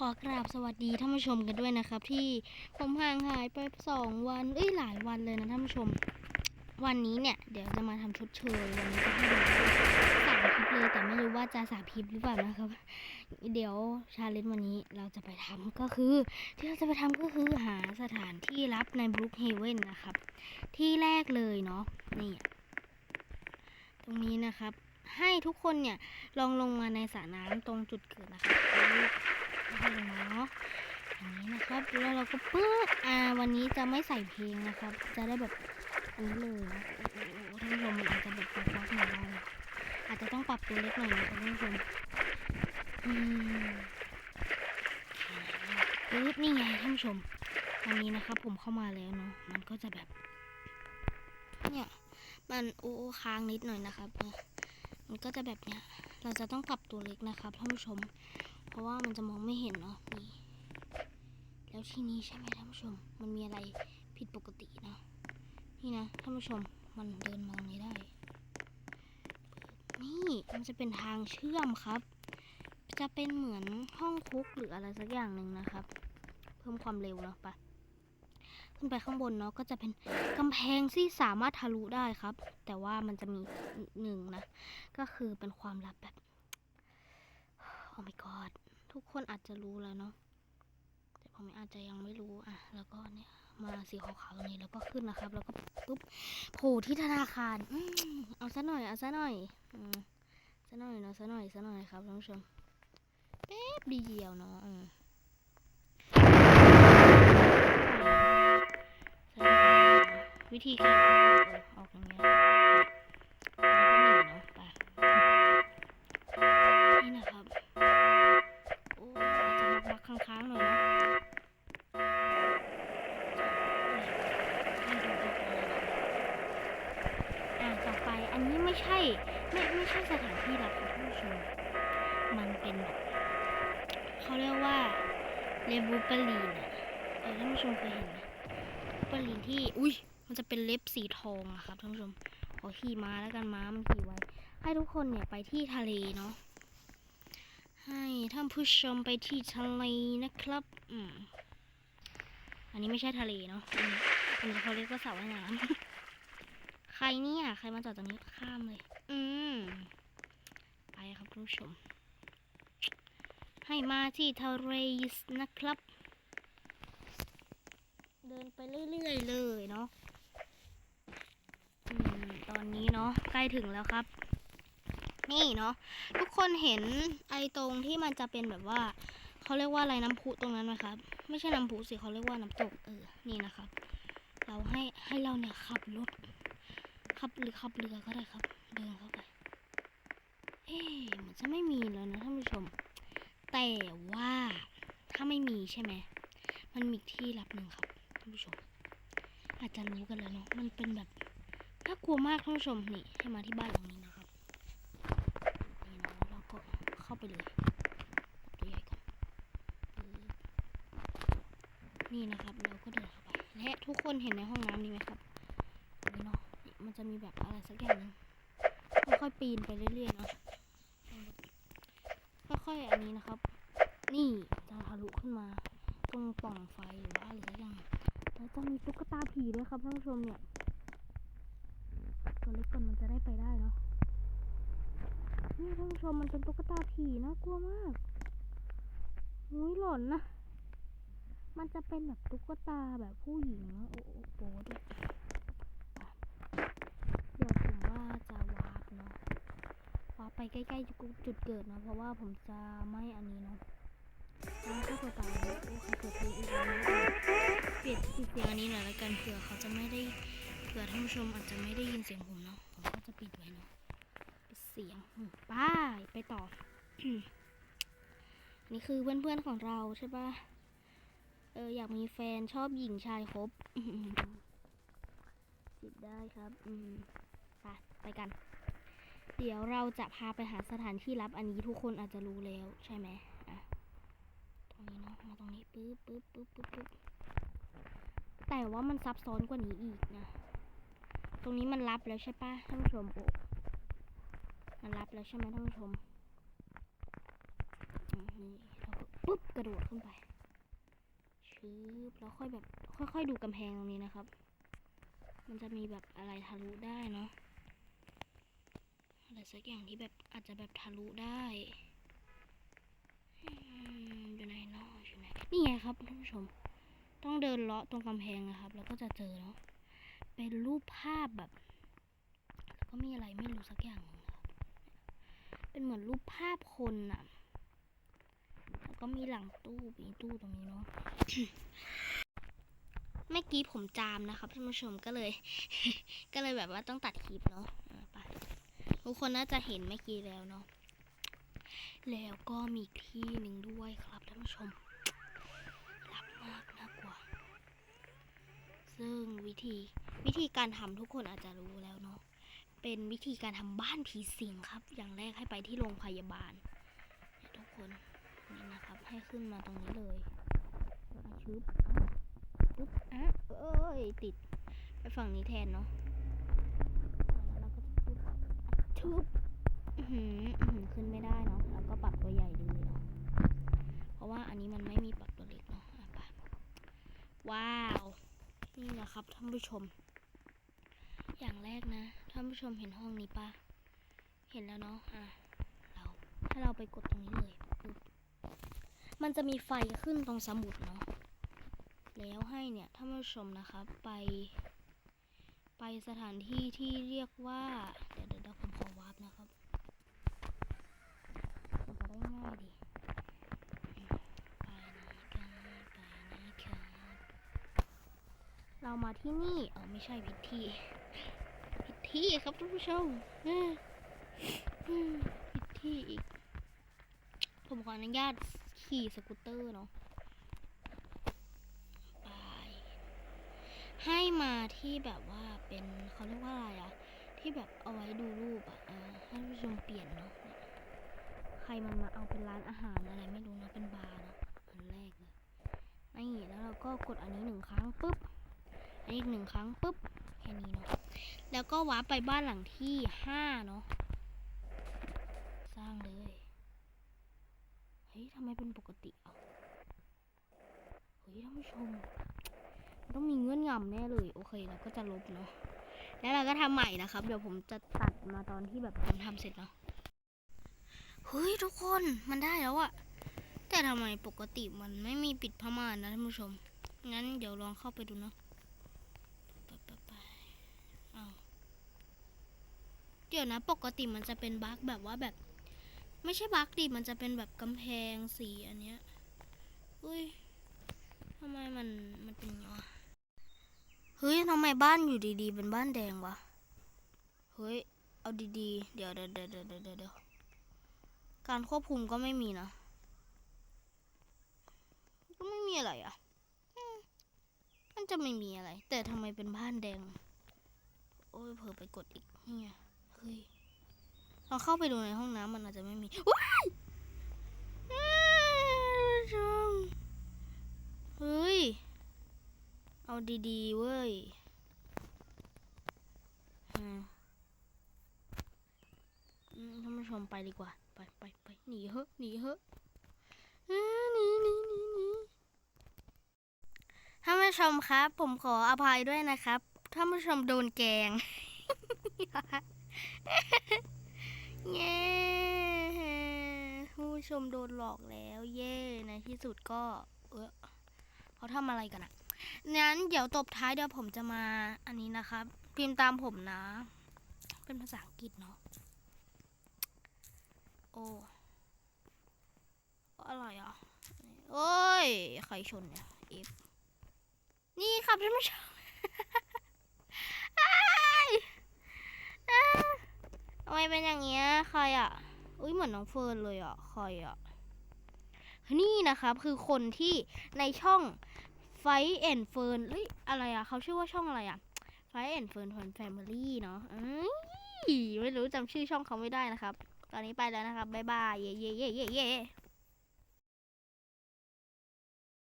ขอกราบสวัสดีท่านผู้ชมกันด้วยนะครับ ที่ผมห่างหายไปสองวันเอ้ยหลายวันเลยนะท่านผู้ชม วันนี้เนี่ย เดี๋ยวจะมาทำชดเชยวันนี้จะให้ดูสามคลิปเลยแต่ไม่รู้ว่าจะสาคลิปหรือเปล่านะครับ เดี๋ยวชาเลนจ์วันนี้เราจะไปทำก็คือ ที่เราจะไปทำก็คือหาสถานที่รับในบ o ุ k เฮเว่นนะครับ ที่แรกเลยเนาะนี่ตรงนี้นะครับให้ทุกคนเนี่ยลองลงมาในสระน้ำตรงจุดเกิดนะครับ ให้ลงมาเนาะอย่างนี้นะครับแล้วเราก็ปึ๊บอ่าวันนี้จะไม่ใส่เพลงนะครับ จะได้แบบอันนี้เลยท่านผู้ชมมันอาจจะแบบฟักหน่อยอาจจะต้องปรับตัวเล็กหน่อยนะครับท่านผู้ชมอืมปึ๊บนี่ไงท่านผู้ชมวันนี้นะครับผมเข้ามาแล้วเนาะมันก็จะแบบเนี่ยมันโอ้ค้างนิดหน่อยนะครับมันก็จะแบบเนี้ยเราจะต้องปรับตัวเล็กนะครับท่านผู้ชม เพราะว่ามันจะมองไม่เห็นเนาะนี่แล้วที่นี้ใช่ไหมท่านผู้ชม มันมีอะไรผิดปกตินะนี่นะท่านผู้ชมมันเดินมาตรงนี้ได้ นี่มันจะเป็นทางเชื่อมครับ จะเป็นเหมือนห้องคุกหรืออะไรสักอย่างหนึ่งนะครับ เพิ่มความเร็วเนาะไปะขึ้นไปข้างบนเนาะก็จะเป็นกำแพงที่สามารถทะลุได้ครับ แต่ว่ามันจะมีหนึ่งนะ ก็คือเป็นความลับแบบ โอ้ my god ทุกคนอาจจะรู้แล้วเนาะแต่ผมอาจจะยังไม่รู้อะ แล้วก็เนี่ยมาสีขาวๆตรงนี้แล้วก็ขึ้นนะครับ แล้วก็ปุ๊บโผล่ที่ธนาคารอืมเอาซะหน่อยเอาซะหน่อยอืมซะหน่อยเนาะซะหน่อยซะหน่อยครับท่านผู้ชมแป๊บเดียวเนาะอืมวิธีการออกอย่างเงี้ยแล้วก็หนีเนาะไป นี่นะครับ โอ้อาจจะบักๆค้างๆหน่อยนะให้ดูตัวๆเลยนะอะต่ อันนี้ไม่ใช่ ไม่ไม่ใช่สถานที่รับท่านผู้ชมมันเป็นแบบเขาเรียกว่าเลบูปาลีนอะเออท่านผู้ชมเคยเห็นไหมปาลีนที่ อุ้ยมันจะเป็นเล็บสีทองอะครับท่านผู้ชมขอขี่ม้าแล้วกันม้ามันขี่ไว้ ให้ทุกคนเนี่ยไปที่ทะเลเนาะให้ท่านผู้ชมไปที่ทะเลนะครับ อืมอันนี้ไม่ใช่ทะเลเนาะอันนี้เขาเรียกว่าสระว่ายน้ำ รเนี่ย ใครมาจอดตรงนี้ข้ามเลย อืม ไปครับท่านผู้ชม ให้มาที่ทะเลนะครับ เดินไปเรื่อยๆเลยเนาะอืมตอนนี้เนาะใกล้ถึงแล้วครับ นี่เนาะทุกคนเห็นไอ้ตรงที่มันจะเป็นแบบว่าเขาเรียกว่าอะไรน้ำพุตรงนั้นไหมครับ ไม่ใช่น้ำพุสิเขาเรียกว่าน้ำตกเออนี่นะครับ เราให้ให้เราเนี่ยขับรถ ขับหรือขับเรือก็ได้ครับ เดินเข้าไปเอ๊ะเหมือนจะไม่มีเลยนะท่านผู้ชม แต่ว่าถ้าไม่มีใช่ไหมมันมีที่รับหนึ่งครับท่านผู้ชม อาจจะรู้กันแล้วเนาะมันเป็นแบบน่ากลัวมากท่านผู้ชมนี่ให้มาที่บ้านหลังนี้นะครับนี่นะเราก็เข้าไปเลยตัวใหญ่กันนี่นะครับ เราก็เดินเข้าไปและทุกคนเห็นในห้องน้ำนี้ไหมครับ มันจะมีแบบอะไรสักอย่างหนึงค่อยๆปีนไปเรื่อยๆเนาะค่อยๆอันนี้นะครับ นี่จะทะลุขึ้นมา ตรงปล่องไฟหรือว่าอะไรสักอย่างแล้วจะมีตุ๊กตาผีด้วยครับท่านผู้ชมเนี่ยตัวเล็กก่อนมันจะได้ไปได้เนาะนี่ท่านผู้ชมมันเป็นตุ๊กตาผีน่ากลัวมากอุ้ยหลอนนะ มันจะเป็นแบบตุ๊กตาแบบผู้หญิงนะโอ้โหโป๊ด้วยอะ ดี๋ยวผมว่าจะวาร์ปเนาะวาร์ปไปใกล้ๆจุดเกิดเนาะเพราะว่าผมจะไม่อันนี้เนาะแล้วถ้าเกิดตายโอ้ใครเปิดเพลงอีกแล้วนเปลี่ยนเสียงอันนี้หน่อยละกันเผื่อเขาจะไม่ได้เผื่อท่านผู้ชมอาจจะไม่ได้ยินเสียงผมเนาะผมก็จะปิดไว้เนาะเสียงป้ายไปต่อนี่คือเพื่อนๆของเราใช่ปะเอออยากมีแฟนชอบหญิงชายครบจิบได้ครับ อืม ไปไปกัน เดี๋ยวเราจะพาไปหาสถานที่ลับอันนี้ทุกคนอาจจะรู้แล้วใช่ไหมอะตรงนี้เนาะ มาตรงนี้ปึ๊บปึ๊บปึ๊บปึ๊บปึ๊บแต่ว่ามันซับซ้อนกว่านี้อีกนะ ตรงนี้มันลับแล้วใช่ปะท่านผู้ชมโอ้มันรับแล้วใช่ไหมท่านผู้ชมนี่เราก็ปุ๊บกระโดดขึ้นไปชืบแล้วค่อยแบบค่อยๆดูกำแพงตรงนี้นะครับ มันจะมีแบบอะไรทะลุได้เนาะ อะไรสักอย่างที่แบบอาจจะแบบทะลุได้อยู่ไหนเนาะอยู่ไหนนี่ไงครับท่านผู้ชม ต้องเดินเลาะตรงกำแพงนะครับ แล้วก็จะเจอเนาะเป็นรูปภาพแบบแล้วก็มีอะไรไม่รู้สักอย่างหนึงนะครับเป็นเหมือนรูปภาพคนอะแล้วก็มีหลังตู้มีตู้ตรงนี้เนาะเมื่อกี้ผมจามนะครับท่านผู้ชมก็เลย ก็เลยแบบว่าต้องตัดคลิปเนาะ ทุกคนน่าจะเห็นเมื่อกี้แล้วเนาะ แล้วก็มีที่หนึ่งด้วยครับท่านผู้ชมลับมากน่ากลัว ซึ่งวิธีวิธีการทำทุกคนอาจจะรู้แล้วเนาะ เป็นวิธีการทำบ้านผีสิงครับ อย่างแรกให้ไปที่โรงพยาบาลทุกคนนี่นะครับ ให้ขึ้นมาตรงนี้เลยชึบปึ๊บอะเอ้ยติดไปฝั่งนี้แทนเนาะแล้วเราก็จะปึ๊บอะ ชึบขึ้นไม่ได้เนาะแล้วก็ปรับตัวใหญ่เลยเนาะเพราะว่าอันนี้มันไม่มีปรับตัวเล็กเนาะไปว้าว นี่แหละครับท่านผู้ชม อย่างแรกนะท่านผู้ชมเห็นห้องนี้ปะเห็นแล้วเนาะอะเราถ้าเราไปกดตรงนี้เลยมันจะมีไฟขึ้นตรงสมุดเนาะแล้วให้เนี่ยท่านผู้ชมนะครับไป ไปสถานที่ที่เรียกว่าเดี๋ยวาร์ปนะครับมันจะได้ง่ายดีไปนะครับไปนะครับเรามาที่นี่เออไม่ใช่ผิดที่ผิดที่ครับท่านผู้ชมเอ้ออืมผิดที่อีก ผมขออนุญาตขี่สกูตเตอร์เนาะไปให้มาที่แบบว่าเป็นเขาเรียกว่าอะไรอะที่แบบเอาไว้ดูรูปอะอ่าให้ท่านผู้ชมเปลี่ยนเนาะ ใครมันมาเอาเป็นร้านอาหารอะไรไม่รู้นะเป็นบาร์นะอันแรกเลยนี่แล้วเราก็กดอันนี้หนึ่งครั้งปุ๊บอันนี้อีกหนึ่งครั้งปุ๊บแค่นี้เนาะแล้วก็วาร์ปไปบ้านหลังที่ห้าเนาะสร้างเลยเฮ้ยทำไมเป็นปกติอะเฮ้ยท่านผู้ชมต้องมีเงื่อนงำแน่เลย โอเคเราก็จะลบเนาะแล้วเราก็ทำใหม่นะครับ เดี๋ยวผมจะตัดมาตอนที่แบบผมทำเสร็จเนาะ เฮ้ยทุกคนมันได้แล้วอะแต่ทำไมปกติมันไม่มีปิดผ้าม่านนะท่านผู้ชม งั้นเดี๋ยวลองเข้าไปดูเนาะไปไปไปอ้าเดี๋ยวนะ ปกติมันจะเป็นบั๊กแบบว่าแบบ ไม่ใช่บั๊กดิมันจะเป็นแบบกำแพงสีอันเนี้ยอุ้ยทำไมมันมันเป็นอย่างวะเฮ้ยทำไมบ้านอยู่ดีๆ เป็นบ้านแดงวะเฮ้ยเอาดีๆ เดี๋ยวเดี๋ยวเดี๋ยวเดี๋ยวเดี๋ยวเดี๋ยว การควบคุมก็ไม่มีนะ ก็ไม่มีอะไรอะ มันจะไม่มีอะไร แต่ทำไมเป็นบ้านแดง โอ้ยเผลอไปกดอีกนี่ไงเฮ้ยลองเข้าไปดูในห้องน้ำมันอาจจะไม่มีว้ายอ้าวชมเฮ้ย เอาดีๆเว้ยฮะอืมท่านผู้ชมไปดีกว่า ไปไปไปหนีเหอะหนีเหอะอ้าหนีหนีหนีหนีท่านผู้ชมครับ ผมขออภัยด้วยนะครับท่านผู้ชมโดนแกงเย้ท่ผู้ชมโดนหลอกแล้ว เย่ในที่สุดก็ เออเขาทำอะไรกันอะงั้นเดี๋ยวตบท้ายเดี๋ยวผมจะมาอันนี้นะครับ พิมพ์ตามผมนะ เป็นภาษาอังกฤษเนาะ โอ้อะไรอะโอ้ย ใครชนเนี่ย F นี่ครับท่านผู้ชมอ้ายอ้ทำไมเป็นอย่างเงี้ยใครอะ อุ้ยเหมือนน้องเฟิร์นเลยอะ ใครอะ นี่นะครับคือคนที่ในช่องไฟแอนเฟิร์นเฮ้ยอะไรอะเขาชื่อว่าช่องอะไรอะไฟแอนเฟิร์นทอนแฟมิลี่เนาะเอ้ยไม่รู้จำชื่อช่องเขาไม่ได้นะครับ ตอนนี้ไปแล้วนะครับบ๊ายบายเย่เย่เย่เย่เย่